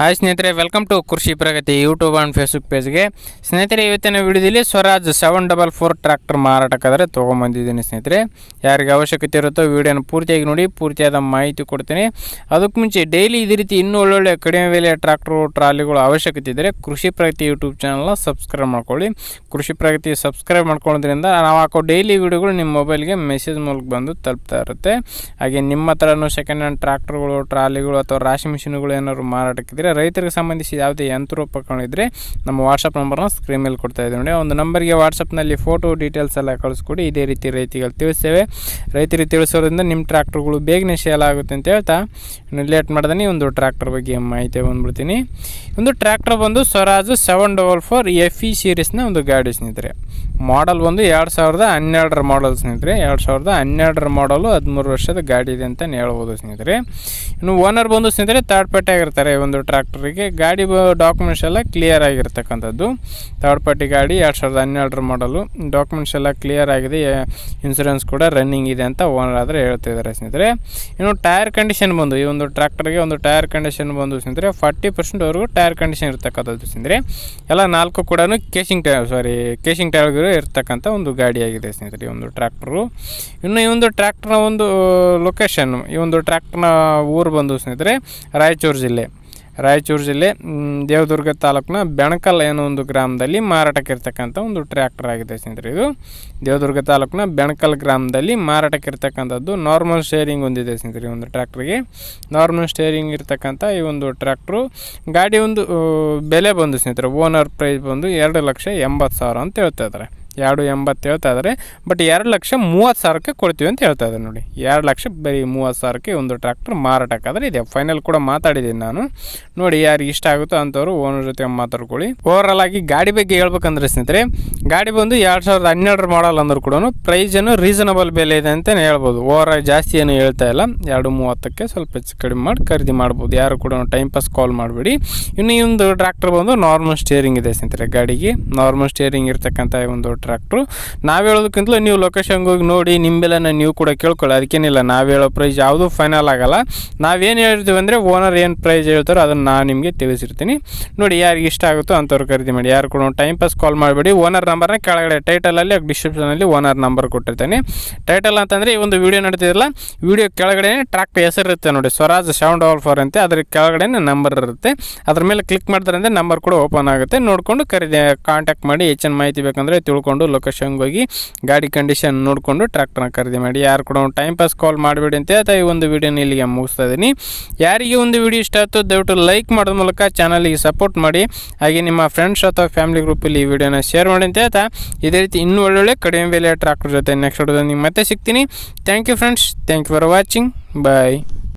Hi ಸ್ನೇಹಿತರೆ welcome to Krishi Pragati YouTube and Facebook ಪೇಜ್ಗೆ ಸ್ನೇಹಿತರೆ, ಇವತ್ತಿನ ವಿಡಿಯೋದಲ್ಲಿ Swaraj seven double four tractor ಮಾರಾಟಕ್ಕಾದರೆ ತೊಗೊಂಬಂದಿದ್ದೀನಿ ಸ್ನೇಹಿತರೆ. ಯಾರಿಗೆ ಅವಶ್ಯಕತೆ ಇರುತ್ತೋ ವಿಡಿಯೋನ ಪೂರ್ತಿಯಾಗಿ ನೋಡಿ, ಪೂರ್ತಿಯಾದ ಮಾಹಿತಿ ಕೊಡ್ತೀನಿ. ಅದಕ್ಕೆ ಮುಂಚೆ ಡೈಲಿ ಇದೇ ರೀತಿ ಇನ್ನೂ ಒಳ್ಳೊಳ್ಳೆ ಕಡಿಮೆ ಬೆಲೆಯ ಟ್ರ್ಯಾಕ್ಟ್ರು ಟ್ರಾಲಿಗಳು ಅವಶ್ಯಕತೆ ಇದ್ದರೆ ಕೃಷಿ ಪ್ರಗತಿ ಯೂಟ್ಯೂಬ್ ಚಾನಲ್ನ ಸಬ್ಸ್ಕ್ರೈಬ್ ಮಾಡ್ಕೊಳ್ಳಿ. ಕೃಷಿ ಪ್ರಗತಿ ಸಬ್ಸ್ಕ್ರೈಬ್ ಮಾಡ್ಕೊಳ್ಳೋದ್ರಿಂದ ನಾವು ಹಾಕೋ ಡೈಲಿ ವಿಡಿಯೋಗಳು ನಿಮ್ಮ ಮೊಬೈಲ್ಗೆ ಮೆಸೇಜ್ ಮೂಲಕ ಬಂದು ತಲುಪ್ತಾ ಇರುತ್ತೆ. ಹಾಗೆ ನಿಮ್ಮ ಹತ್ರನೂ ಸೆಕೆಂಡ್ ಹ್ಯಾಂಡ್ ಟ್ರ್ಯಾಕ್ಟ್ರುಗಳು ಟ್ರಾಲಿಗಳು ಅಥವಾ ರಾಶಿ ಮಿಷಿನ್ಗಳು ಏನಾದ್ರು ಮಾರಾಟಕ್ಕಿದ್ರೆ ರೈತರಿಗೆ ಸಂಬಂಧಿಸಿ ಯಾವುದೇ ಯಂತ್ರೋಪಕರಣಗಳಿದ್ದರೆ ನಮ್ಮ ವಾಟ್ಸಪ್ ನಂಬರ್ನ ಸ್ಕ್ರೀನ್ ಮೇಲೆ ಕೊಡ್ತಾ ಇದ್ದೀವಿ ನೋಡಿ, ಒಂದು ನಂಬರ್ಗೆ ವಾಟ್ಸಪ್ನಲ್ಲಿ ಫೋಟೋ ಡೀಟೇಲ್ಸ್ ಎಲ್ಲ ಕಳಿಸ್ಕೊಡಿ. ಇದೇ ರೀತಿ ರೈತರಿಗೆ ತಿಳಿಸ್ತೇವೆ. ರೈತರಿಗೆ ತಿಳಿಸೋದ್ರಿಂದ ನಿಮ್ಮ ಟ್ರ್ಯಾಕ್ಟರ್ಗಳು ಬೇಗನೆ ಸೇಲ್ ಆಗುತ್ತೆ ಅಂತ ಹೇಳ್ತಾ ಲೇಟ್ ಮಾಡ್ದೇನೆ ಒಂದು ಟ್ರ್ಯಾಕ್ಟರ್ ಬಗ್ಗೆ ಮಾಹಿತಿ ಬಂದ್ಬಿಡ್ತೀನಿ. ಒಂದು ಟ್ರ್ಯಾಕ್ಟರ್ ಬಂದು Swaraj seven double four F E ಸೀರೀಸ್ನ ಒಂದು ಗಾಡಿ ಸ್ನೇಹಿತರೆ. ಮಾಡಲ್ ಬಂದು ಎರಡು ಸಾವಿರದ ಹನ್ನೆರಡರ ಮಾಡಲ್ ಸ್ನೇಹಿತರೆ. ಎರಡು ಸಾವಿರದ ಹನ್ನೆರಡರ ಮಾಡಲು ಹದಿಮೂರು ವರ್ಷದ ಗಾಡಿ ಇದೆ ಅಂತ ಹೇಳ್ಬೋದು ಸ್ನೇಹಿತರೆ. ಇನ್ನು ಓನರ್ ಬಂದು ಸ್ನೇಹಿತರೆ ಥರ್ಡ್ ಪಾರ್ಟಿ ಆಗಿರ್ತಾರೆ. ಒಂದು ಟ್ರ್ಯಾಕ್ಟರಿಗೆ ಗಾಡಿ ಡಾಕ್ಯುಮೆಂಟ್ಸ್ ಎಲ್ಲ ಕ್ಲಿಯರ್ ಆಗಿರ್ತಕ್ಕಂಥದ್ದು. ಥರ್ಡ್ ಪಾರ್ಟಿ ಗಾಡಿ ಎರಡು ಸಾವಿರದ ಹನ್ನೆರಡರ ಮಾಡಲು ಡಾಕ್ಯುಮೆಂಟ್ಸ್ ಎಲ್ಲ ಕ್ಲಿಯರ್ ಆಗಿದೆ. ಇನ್ಸೂರೆನ್ಸ್ ಕೂಡ ರನ್ನಿಂಗ್ ಇದೆ ಅಂತ ಓನರ್ ಆದರೆ ಹೇಳ್ತಿದ್ದಾರೆ ಸ್ನೇಹಿತರೆ. ಇನ್ನು ಟೈರ್ ಕಂಡೀಷನ್ ಬಂದು, ಈ ಒಂದು ಟ್ರ್ಯಾಕ್ಟರ್ಗೆ ಒಂದು ಟೈರ್ ಕಂಡೀಷನ್ ಬಂದು ಸ್ನೇಹಿತರೆ ಫಾರ್ಟಿ ಪರ್ಸೆಂಟ್ವರೆಗೂ ಟೈರ್ ಕಂಡೀಷನ್ ಇರ್ತಕ್ಕಂಥದ್ದು ಸ್ನೇಹಿತರೆ. ಎಲ್ಲ ನಾಲ್ಕು ಕೂಡ ಕೇಸಿಂಗ್ ಟೈರ್ ಸಾರಿ ಕೇಸಿಂಗ್ ಟೈರ್ಗಳು ಇರ್ತಕ್ಕಂಥ ಒಂದು ಗಾಡಿಯಾಗಿದೆ ಸ್ನೇಹಿತರೆ, ಈ ಒಂದು ಟ್ರ್ಯಾಕ್ಟ್ರು ಇನ್ನು ಈ ಒಂದು ಟ್ರ್ಯಾಕ್ಟರ್ನ ಒಂದು ಲೊಕೇಶನ್ ಈ ಒಂದು ಟ್ರ್ಯಾಕ್ಟರ್ನ ಊರು ಬಂದು ಸ್ನೇಹಿತರೆ, ರಾಯಚೂರು ಜಿಲ್ಲೆ. ರಾಯಚೂರು ಜಿಲ್ಲೆ ದೇವದುರ್ಗ ತಾಲೂಕಿನ ಬೆಣಕಲ್ ಏನೋ ಒಂದು ಗ್ರಾಮದಲ್ಲಿ ಮಾರಾಟಕ್ಕೆ ಇರ್ತಕ್ಕಂಥ ಒಂದು ಟ್ರ್ಯಾಕ್ಟರ್ ಆಗಿದೆ ಸ್ನೇಹಿತರೆ ಇದು. ದೇವದುರ್ಗ ತಾಲೂಕಿನ ಬೆಣಕಲ್ ಗ್ರಾಮದಲ್ಲಿ ಮಾರಾಟಕ್ಕೆ ಇರ್ತಕ್ಕಂಥದ್ದು ನಾರ್ಮಲ್ ಸ್ಟೇರಿಂಗ್ ಹೊಂದಿದೆ ಸ್ನೇಹಿತರೆ ಒಂದು ಟ್ರ್ಯಾಕ್ಟ್ರಿಗೆ. ನಾರ್ಮಲ್ ಸ್ಟೇರಿಂಗ್ ಇರ್ತಕ್ಕಂಥ ಈ ಒಂದು ಟ್ರ್ಯಾಕ್ಟ್ರು ಗಾಡಿ ಒಂದು ಬೆಲೆ ಬಂದು ಸ್ನೇಹಿತರೆ ಓನರ್ ಪ್ರೈಸ್ ಬಂದು ಎರಡು ಲಕ್ಷ ಎಂಬತ್ತು ಸಾವಿರ ಅಂತ ಹೇಳ್ತಾ ಇದ್ದಾರೆ. ಎರಡು ಎಂಬತ್ತು ಹೇಳ್ತಾ ಇದ್ದಾರೆ ಬಟ್ ಎರಡು ಲಕ್ಷ ಮೂವತ್ತು ಸಾವಿರಕ್ಕೆ ಕೊಡ್ತೀವಿ ಅಂತ ಹೇಳ್ತಾ ಇದ್ದಾರೆ ನೋಡಿ. ಎರಡು ಲಕ್ಷ ಬರೀ ಮೂವತ್ತು ಸಾವಿರಕ್ಕೆ ಒಂದು ಟ್ರ್ಯಾಕ್ಟರ್ ಮಾರಾಟಕ್ಕಾದ್ರೆ ಇದೆ. ಫೈನಲ್ ಕೂಡ ಮಾತಾಡಿದ್ದೀನಿ ನಾನು. ನೋಡಿ ಯಾರು ಇಷ್ಟ ಆಗುತ್ತೋ ಅಂಥವ್ರು ಓನರ್ ಜೊತೆ ಮಾತಾಡ್ಕೊಳ್ಳಿ. ಓವರಾಲ್ ಆಗಿ ಗಾಡಿ ಬಗ್ಗೆ ಹೇಳ್ಬೇಕಂದ್ರೆ ಸ್ನೇಹಿತರೆ, ಗಾಡಿ ಬಂದು ಎರಡು ಸಾವಿರದ ಹನ್ನೆರಡರ ಮಾಡಲ್ ಅಂದ್ರೂ ಕೂಡ ಪ್ರೈಸ್ ರೀಸನಬಲ್ ಬೆಲೆ ಇದೆ ಅಂತಲೇ ಹೇಳ್ಬೋದು. ಓವರಾಲ್ ಜಾಸ್ತಿ ಏನು ಹೇಳ್ತಾ ಇಲ್ಲ. ಎರಡು ಮೂವತ್ತಕ್ಕೆ ಸ್ವಲ್ಪ ಹೆಚ್ಚು ಕಡಿಮೆ ಮಾಡಿ ಖರೀದಿ ಮಾಡ್ಬೋದು. ಯಾರು ಕೂಡ ಟೈಮ್ ಪಾಸ್ ಕಾಲ್ ಮಾಡಬೇಡಿ. ಇನ್ನು ಈ ಒಂದು ಟ್ರ್ಯಾಕ್ಟರ್ ಬಂದು ನಾರ್ಮಲ್ ಸ್ಟೇರಿಂಗ್ ಇದೆ ಸ್ನೇಹಿತರೆ ಗಾಡಿಗೆ. ನಾರ್ಮಲ್ ಸ್ಟೇರಿಂಗ್ ಇರ್ತಕ್ಕಂಥ ಒಂದು ನಾವು ಹೇಳೋದಕ್ಕಿಂತಲೂ ನೀವು ಲೊಕೇಶನ್ಗೆ ಹೋಗಿ ನೋಡಿ ನಿಂಬೆಲ್ಲನ ನೀವು ಕೂಡ ಕೇಳ್ಕೊಳ್ಳಿ. ಅದಕ್ಕೇನಿಲ್ಲ, ನಾವು ಹೇಳೋ ಪ್ರೈಸ್ ಯಾವುದೂ ಫೈನಲ್ ಆಗಲ್ಲ. ನಾವೇನು ಹೇಳ್ತೀವಿ ಅಂದರೆ ಓನರ್ ಏನು ಪ್ರೈಸ್ ಹೇಳ್ತಾರೋ ಅದನ್ನು ನಾನು ನಿಮಗೆ ತಿಳಿಸಿರ್ತೀನಿ. ನೋಡಿ, ಯಾರಿಗೆ ಇಷ್ಟ ಆಗುತ್ತೋ ಅಂಥವ್ರು ಖರೀದಿ ಮಾಡಿ. ಯಾರು ಕೂಡ ಟೈಮ್ ಪಾಸ್ ಕಾಲ್ ಮಾಡಬೇಡಿ. ಓನರ್ ನಂಬರ್ನ ಕೆಳಗಡೆ ಟೈಟಲಲ್ಲಿ ಡಿಸ್ಕ್ರಿಪ್ಷನಲ್ಲಿ ಓನರ್ ನಂಬರ್ ಕೊಟ್ಟಿರ್ತೀನಿ. ಟೈಟಲ್ ಅಂತಂದರೆ, ಈ ಒಂದು ವಿಡಿಯೋ ನಡೀತಿರಲ್ಲ ವಿಡಿಯೋ ಕೆಳಗಡೆ ಟ್ರ್ಯಾಕ್ಟರ್ ಹೆಸರು ಇರುತ್ತೆ ನೋಡಿ. ಸ್ವರಾಜ್ ಸೆವೆನ್ ಡಬಲ್ ಫೋರ್ ಅಂತೆ. ಅದ್ರ ಕೆಳಗಡೆ ನಂಬರ್ ಇರುತ್ತೆ. ಅದ್ರ ಮೇಲೆ ಕ್ಲಿಕ್ ಮಾಡ್ತಾರೆ ಅಂದರೆ ನಂಬರ್ ಕೂಡ ಓಪನ್ ಆಗುತ್ತೆ. ನೋಡಿಕೊಂಡು ಖರೀದಿ ಕಾಂಟ್ಯಾಕ್ಟ್ ಮಾಡಿ, ಹೆಚ್ಚಿನ ಮಾಹಿತಿ ಬೇಕಂದರೆ ತಿಳ್ಕೊಂಡು. ಲೊಕೇಶನ್ಗೆ ಹೋಗಿ ಗಾಡಿ ಕಂಡೀಷನ್ ನೋಡಿಕೊಂಡು ಟ್ರ್ಯಾಕ್ಟರ್ನ ಖರೀದಿ ಮಾಡಿ. ಯಾರು ಕೂಡ ಟೈಮ್ ಪಾಸ್ ಕಾಲ್ ಮಾಡಬೇಡಿ ಅಂತ ಹೇಳ್ತಾ ಈ ಒಂದು ವಿಡಿಯೋನ ಇಲ್ಲಿಗೆ ಮುಗಿಸ್ತಾ ಇದ್ದೀನಿ. ಯಾರಿಗೆ ಒಂದು ವಿಡಿಯೋ ಇಷ್ಟ ಆಯ್ತು ದಯವಿಟ್ಟು ಲೈಕ್ ಮಾಡೋದ್ರ ಮೂಲಕ ಚಾನಲಿಗೆ ಸಪೋರ್ಟ್ ಮಾಡಿ. ಹಾಗೆ ನಿಮ್ಮ ಫ್ರೆಂಡ್ಸ್ ಅಥವಾ ಫ್ಯಾಮಿಲಿ ಗ್ರೂಪಲ್ಲಿ ಈ ವಿಡಿಯೋನ ಶೇರ್ ಮಾಡಿ ಅಂತ ಹೇಳ್ತಾ ಇದೇ ರೀತಿ ಇನ್ನೂ ಒಳ್ಳೊಳ್ಳೆ ಕಡಿಮೆ ಬೆಲೆಯ ಟ್ರ್ಯಾಕ್ಟರ್ ಜೊತೆ ನೆಕ್ಸ್ಟ್ ವಿಡಿಯೋದಲ್ಲಿ ಮತ್ತೆ ಸಿಗ್ತೀನಿ. Thank you friends thank you for watching bye